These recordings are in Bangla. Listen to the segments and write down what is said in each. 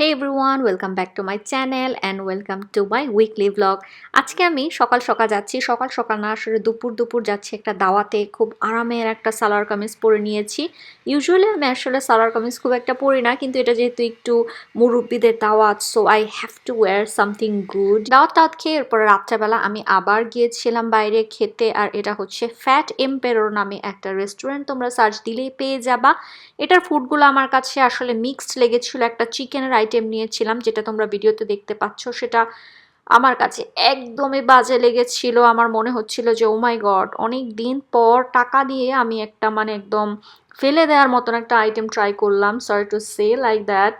Hey everyone welcome back to my channel and welcome to my weekly vlog আজকে আমি সকাল সকাল যাচ্ছি। সকাল সকাল না, আসলে দুপুর দুপুর যাচ্ছি একটা দাওয়াতে। খুব আরামের একটা সালোয়ার কামিজ পরে নিয়েছি। ইউজুয়ালি আমি আসলে সালোয়ার কামিজ খুব একটা পরি না, কিন্তু এটা যেহেতু একটু মুরব্বীদের দাওয়াত so I have to wear something good দাওয়াত টাওয়াত খেয়ে এরপরে রাত্রেবেলা আমি আবার গিয়েছিলাম বাইরে খেতে, আর এটা হচ্ছে ফ্যাট এম্পেরোর নামে একটা রেস্টুরেন্ট তোমরা সার্চ দিলেই পেয়ে যাবা। এটার ফুডগুলো আমার কাছে আসলে মিক্সড লেগেছিল। একটা চিকেনের আইটেম নিয়েছিলাম, যেটা তোমরা ভিডিওতে দেখতে পাচ্ছ, সেটা আমার কাছে একদমই বাজে লেগেছিল। আমার মনে হচ্ছিল যে ও মাই গড অনেক দিন পর টাকা দিয়ে আমি একটা মানে একদম ফেলে দেওয়ার মতন একটা আইটেম ট্রাই করলাম। Sorry to say like that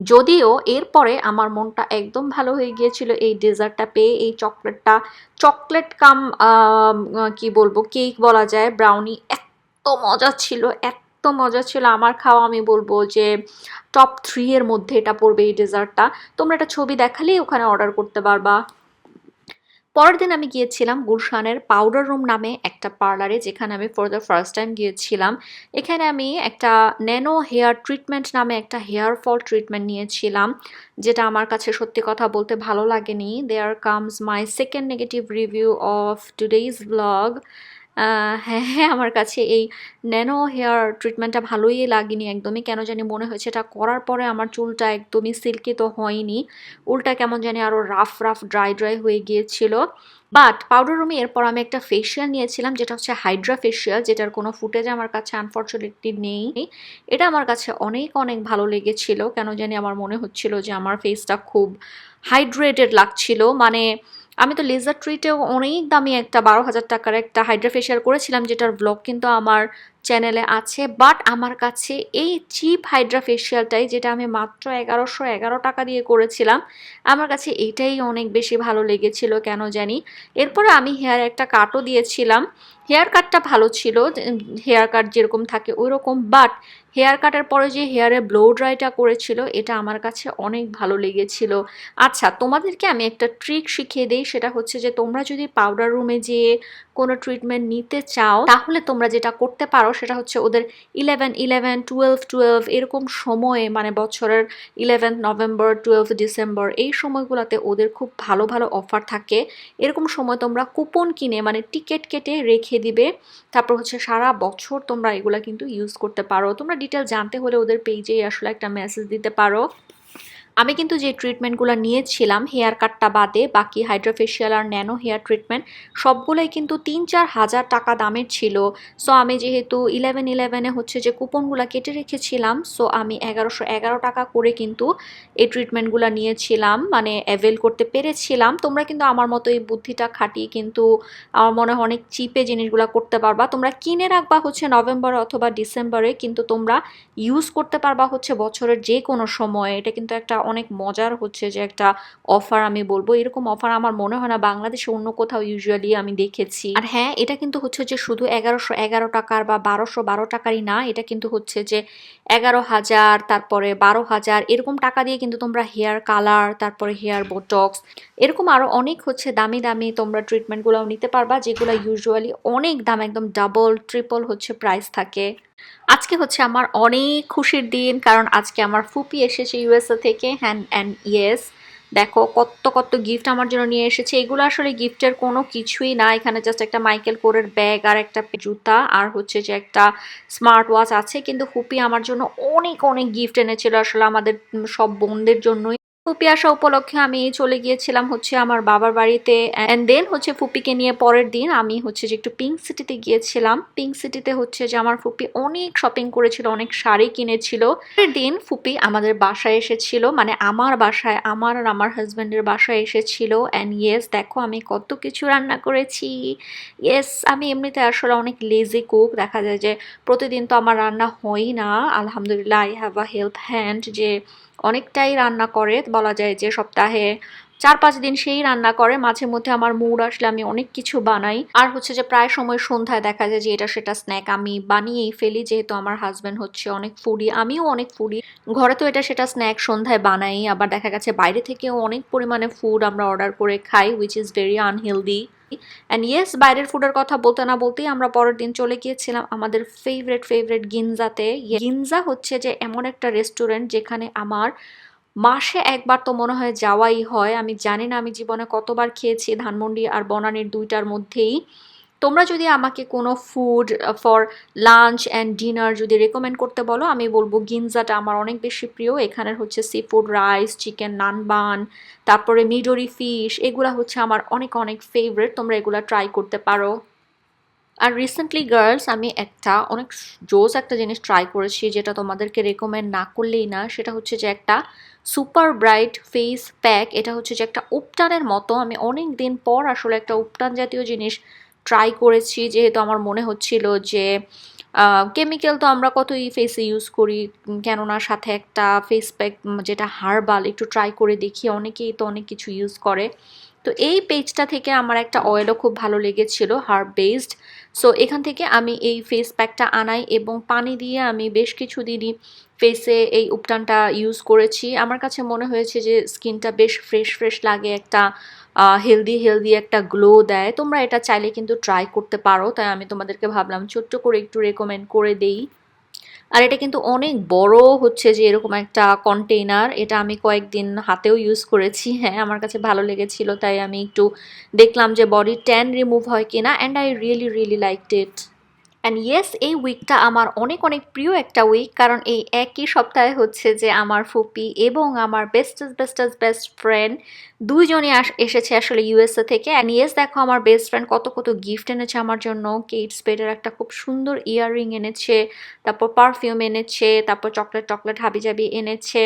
যদিও এরপরে আমার মনটা একদম ভালো হয়ে গিয়েছিল এই ডেজার্টটা পেয়ে, এই চকলেটটা, চকলেট কাম কি বলব, কেক বলা যায় ব্রাউনি এত মজা ছিল, এত এত মজা ছিল। আমার খাওয়া আমি বলব যে টপ থ্রি এর মধ্যে এটা পড়বে এই ডেজার্টটা। তোমরা একটা ছবি দেখালেই ওখানে অর্ডার করতে পারবা। পরের দিন আমি গিয়েছিলাম গুলশানের পাউডার রুম নামে একটা পার্লারে যেখানে আমি ফর দ্য ফার্স্ট টাইম গিয়েছিলাম। এখানে আমি একটা ন্যানো হেয়ার ট্রিটমেন্ট নামে একটা হেয়ার ফল ট্রিটমেন্ট নিয়েছিলাম, যেটা আমার কাছে সত্যি কথা বলতে ভালো লাগেনি। There comes my second negative review of today's vlog হ্যাঁ হ্যাঁ আমার কাছে এই ন্যানো হেয়ার ট্রিটমেন্টটা ভালোই লাগেনি একদমই। কেন জানি মনে হয়েছে এটা করার পরে আমার চুলটা একদমই সিল্কি তো হয়নি। উল্টা কেমন জানি আরও রাফ রাফ, ড্রাই ড্রাই হয়ে গিয়েছিল। বাট পাউডার রুমে এরপর আমি একটা ফেশিয়াল নিয়েছিলাম, যেটা হচ্ছে হাইড্রা ফেশিয়াল যেটার কোনো ফুটেজ আমার কাছে আনফর্চুনেটলি নেই। এটা আমার কাছে অনেক অনেক ভালো লেগেছিল। কেন জানি আমার মনে হচ্ছিল যে আমার ফেসটা খুব হাইড্রেটেড লাগছিল। মানে আমি তো লেজার ট্রিটেও অনেক দামি একটা বারো হাজার টাকার একটা হাইড্রা ফেশিয়াল করেছিলাম, যেটার ব্লগ কিন্তু আমার চ্যানেলে আছে বাট আমার কাছে এই চিপ হাইড্রা ফেশিয়ালটাই যেটা আমি মাত্র এগারোশো এগারো টাকা দিয়ে করেছিলাম, আমার কাছে এইটাই অনেক বেশি ভালো লেগেছিল, কেন জানি। এরপরে আমি হেয়ার একটা কাটও দিয়েছিলাম। হেয়ার কাটটা ভালো ছিল হেয়ার কাট যেরকম থাকে ওই রকম বাট হেয়ার কাটার পরে যে হেয়ারে ব্লো ড্রাইটা করেছিল, এটা আমার কাছে অনেক ভালো লেগেছিল। আচ্ছা তোমাদেরকে আমি একটা ট্রিক শিখিয়ে দিই, সেটা হচ্ছে যে তোমরা যদি পাউডার রুমে যেয়ে কোনো ট্রিটমেন্ট নিতে চাও, তাহলে তোমরা যেটা করতে পারো সেটা হচ্ছে ওদের ইলেভেন ইলেভেন টুয়েলভ টুয়েলভ এরকম সময়ে মানে বছরের ইলেভেন্থ নভেম্বর টুয়েলভ ডিসেম্বর এই সময়গুলোতে ওদের খুব ভালো ভালো অফার থাকে। এরকম সময় তোমরা কুপন কিনে মানে টিকিট কেটে রেখে দিবে। তারপর হচ্ছে সারা বছর তোমরা এগুলা কিন্তু ইউজ করতে পারো। তোমরা ডিটেল জানতে হলে ওদের পেজেই আসলে একটা মেসেজ দিতে পারো। আমি কিন্তু যে ট্রিটমেন্টগুলো নিয়েছিলাম হেয়ার কাটটা বাদে বাকি হাইড্রোফেশিয়াল আর ন্যানো হেয়ার ট্রিটমেন্ট সবগুলোই কিন্তু তিন চার হাজার টাকা দামের ছিল। সো আমি যেহেতু ইলেভেন ইলেভেনে হচ্ছে যে কুপনগুলো কেটে রেখেছিলাম সো আমি এগারোশো এগারো টাকা করে কিন্তু এই ট্রিটমেন্টগুলো নিয়েছিলাম মানে অ্যাভেল করতে পেরেছিলাম। তোমরা কিন্তু আমার মতো এই বুদ্ধিটা খাটিয়ে কিন্তু আমার মনে হয় অনেক চিপে জিনিসগুলো করতে পারবা। তোমরা কিনে রাখবা হচ্ছে নভেম্বর অথবা ডিসেম্বরে, কিন্তু তোমরা ইউজ করতে পারবা হচ্ছে বছরের যে কোনো সময়। এটা কিন্তু একটা অনেক মজার হচ্ছে যে একটা অফার আমি বলব। এরকম অফার আমার মনে হয় না বাংলাদেশে অন্য কোথাও ইউজুয়ালি আমি দেখেছি। আর হ্যাঁ এটা কিন্তু হচ্ছে যে শুধু এগারোশো, এগারো টাকার বা বারোশো, বারো টাকারই না, এটা কিন্তু হচ্ছে যে এগারো হাজার, তারপরে বারো হাজার, এরকম টাকা দিয়ে কিন্তু তোমরা হেয়ার কালার তারপরে হেয়ার বোটক্স এরকম আরও অনেক হচ্ছে দামি দামি তোমরা ট্রিটমেন্টগুলোও নিতে পারবা, যেগুলো ইউজুয়ালি অনেক দাম, একদম ডাবল ট্রিপল হচ্ছে প্রাইস থাকে। আজকে হচ্ছে আমার অনেক খুশির দিন, কারণ আজকে আমার ফুপি এসেছে ইউএসএ থেকে হ্যান্ড অ্যান্ড ইয়েস। দেখো কত কত গিফট আমার জন্য নিয়ে এসেছে। এগুলো আসলে গিফটের কোনো কিছুই না। এখানে জাস্ট একটা মাইকেল কোরের ব্যাগ আর একটা জুতা আর হচ্ছে যে একটা স্মার্ট ওয়াচ আছে। কিন্তু ফুপি আমার জন্য অনেক অনেক গিফট এনেছিল আসলে আমাদের সব বোনদের জন্যই। ফুপি আসা উপলক্ষে আমি চলে গিয়েছিলাম হচ্ছে আমার বাবার বাড়িতে অ্যান্ড দেন হচ্ছে ফুপিকে নিয়ে পরের দিন আমি হচ্ছে যে একটু পিঙ্ক সিটিতে গিয়েছিলাম। পিঙ্ক সিটিতে হচ্ছে যে আমার ফুপি অনেক শপিং করেছিল, অনেক শাড়ি কিনেছিল। দিন ফুপি আমাদের বাসায় এসেছিল মানে আমার বাসায়, আমার আর আমার হাজব্যান্ডের বাসায় এসেছিল অ্যান্ড ইয়েস দেখো আমি কত কিছু রান্না করেছি। ইয়েস আমি এমনিতে আসলে অনেক লেজি কুক দেখা যায় যে প্রতিদিন তো আমার রান্না হয়ই না। আলহামদুলিল্লাহ I have a help hand যে অনেকটাই রান্না করে। বলা যায় যে সপ্তাহে চার পাঁচ দিন সেই রান্না করে। মাঝে মধ্যে আমার মুড আসলে আমি অনেক কিছু বানাই। আর হচ্ছে যে প্রায় সময় সন্ধ্যায় দেখা যায় যে এটা সেটা স্ন্যাক আমি বানিয়েই ফেলি। যেহেতু আমার হাজব্যান্ড হচ্ছে অনেক ফুডি আমিও অনেক ফুডি ঘরে তো এটা সেটা স্ন্যাক সন্ধ্যায় বানাই। আবার দেখা গেছে বাইরে থেকেও অনেক পরিমাণে ফুড আমরা অর্ডার করে খাই which is very unhealthy and yes বাইরের ফুডের কথা বলতে না বলতেই আমরা পরের দিন চলে গিয়েছিলাম আমাদের ফেভারেট ফেভারেট গিনজাতে। গিনজা হচ্ছে যে এমন একটা রেস্টুরেন্ট যেখানে আমার মাসে একবার তো মনে হয় যাওয়াই হয়। আমি জানি না, আমি জীবনে কতবার খেয়েছি ধানমন্ডি আর বনানির দুইটার মধ্যেই। তোমরা যদি আমাকে কোনো food for lunch and dinner যদি রেকমেন্ড করতে বলো, আমি বলব গিনজাটা আমার অনেক বেশি প্রিয়। এখানের হচ্ছে সি ফুড রাইস চিকেন নানবান, তারপরে মিডোরি ফিশ এগুলা হচ্ছে আমার অনেক অনেক ফেভারিট তোমরা এগুলা ট্রাই করতে পারো। আর রিসেন্টলি গার্লস আমি একটা অনেক জোস একটা জিনিস ট্রাই করেছি যেটা তোমাদেরকে রেকমেন্ড না করলেই না। সেটা হচ্ছে যে একটা সুপার ব্রাইট ফেস প্যাক এটা হচ্ছে যে একটা উপটানের মতো। আমি অনেক দিন পর আসলে একটা উপটান জাতীয় জিনিস ট্রাই করেছি, যেহেতু আমার মনে হচ্ছিল যে কেমিক্যাল তো আমরা কতই ফেসে ইউজ করি, কেননা সাথে একটা ফেস প্যাক যেটা হার্বাল একটু ট্রাই করে দেখি, অনেকেই তো অনেক কিছু ইউজ করে। তো এই পেজটা থেকে আমার একটা অয়েলও খুব ভালো লেগেছিল হার্ব বেসড সো এখান থেকে আমি এই ফেস প্যাকটা আনাই এবং পানি দিয়ে আমি বেশ কিছু দিনই ফেসে এই উপটানটা ইউজ করেছি। আমার কাছে মনে হয়েছে যে স্কিনটা বেশ ফ্রেশ ফ্রেশ লাগে একটা হেলদি হেলদি একটা গ্লো দেয়। তোমরা এটা চাইলে কিন্তু ট্রাই করতে পারো। তাই আমি তোমাদেরকে ভাবলাম ছোট্ট করে একটু রেকমেন্ড করে দেই। আর এটা কিন্তু অনেক বড় হচ্ছে যে এরকম একটা কন্টেইনার এটা আমি কয়েকদিন হাতেও ইউজ করেছি। হ্যাঁ আমার কাছে ভালো লেগেছিল। তাই আমি একটু দেখলাম যে বডি ট্যান রিমুভ হয় কিনা। And I really really like it and yes এই উইকটা আমার অনেক অনেক প্রিয় একটা উইক কারণ এই একই সপ্তাহে হচ্ছে যে আমার ফুপি এবং আমার বেস্টেস্ট বেস্টেস্ট বেস্ট ফ্রেন্ড দুইজনই এসেছে আসলে ইউএসএ থেকে। অ্যান্ড ইয়েস দেখো আমার বেস্ট ফ্রেন্ড কত কত গিফট এনেছে আমার জন্য। কেট স্পেডের একটা খুব সুন্দর ইয়াররিং এনেছে, তারপর পারফিউম এনেছে, তারপর চকলেট টকলেট হাবিজাবি এনেছে।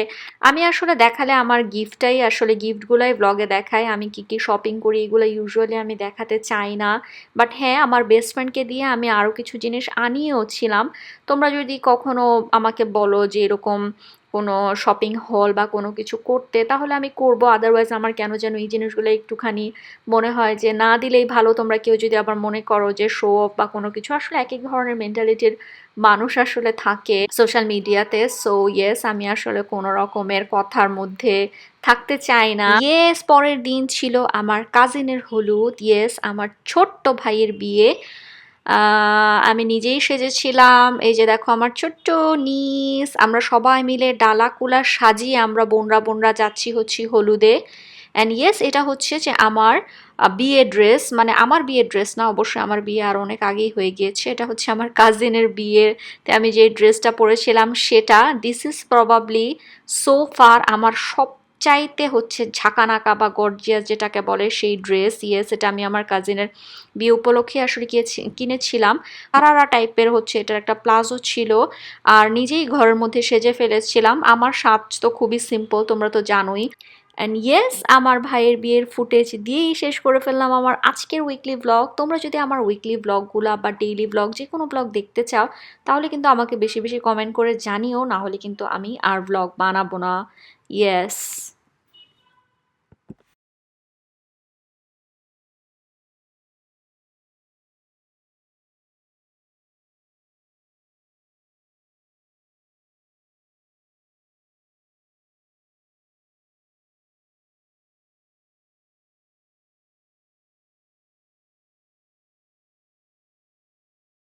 আমি আসলে দেখালে আমার গিফটটাই আসলে গিফটগুলোই ব্লগে দেখায় আমি কি কি শপিং করি এগুলো ইউজুয়ালি আমি দেখাতে চাই না। বাট হ্যাঁ আমার বেস্ট ফ্রেন্ডকে দিয়ে আমি আরও কিছু জিনিস আনিয়েও ছিলাম। তোমরা যদি কখনো আমাকে বলো যে এরকম কোনো শপিং হল বা কোনো কিছু করতে, তাহলে আমি করব। আদারওয়াইজ আমার কেন যেন এই জিনিসগুলো একটুখানি মনে হয় যে না দিলেই ভালো। তোমরা কেউ যদি আবার মনে করো যে শো অফ বা কোনো কিছু, আসলে এক এক ধরনের মেন্টালিটির মানুষ আসলে থাকে সোশ্যাল মিডিয়াতে সো ইয়েস আমি আসলে কোনো রকমের কথার মধ্যে থাকতে চাই না। ইয়েস পরের দিন ছিল আমার কাজিনের হলুদ। ইয়েস আমার ছোট্ট ভাইয়ের বিয়ে। আমি নিজেই সেজেছিলাম। এই যে দেখো আমার ছোট্ট নিস। আমরা সবাই মিলে ডালা কুলা সাজিয়ে আমরা বোনরা বোনরা যাচ্ছি হচ্ছি হলুদে। অ্যান্ড ইয়েস এটা হচ্ছে যে আমার বিয়ে ড্রেস। মানে আমার বিয়ের ড্রেস না, অবশ্যই আমার বিয়ে আর অনেক আগেই হয়ে গিয়েছে। এটা হচ্ছে আমার কাজিনের বিয়েতে আমি যে ড্রেসটা পরেছিলাম সেটা this is probably so far আমার সব চাইতে হচ্ছে ঝাঁকানাকা বা গর্জিয়াস যেটাকে বলে সেই ড্রেস। ইয়েস এটা আমি আমার কাজিনের বিয়ে উপলক্ষে আসলে গিয়েছি কিনেছিলাম। আরারা টাইপের হচ্ছে, এটার একটা প্লাজো ছিল। আর নিজেই ঘরের মধ্যে সেজে ফেলেছিলাম। আমার সাজ তো খুবই সিম্পল তোমরা তো জানোই। অ্যান্ড ইয়েস আমার ভাইয়ের বিয়ের ফুটেজ দিয়েই শেষ করে ফেললাম আমার আজকের উইকলি ব্লগ তোমরা যদি আমার উইকলি ব্লগগুলো বা ডেইলি ব্লগ যে কোনো ব্লগ দেখতে চাও, তাহলে কিন্তু আমাকে বেশি বেশি কমেন্ট করে জানিও। না হলে কিন্তু আমি আর ব্লগ বানাবো না। ইয়েস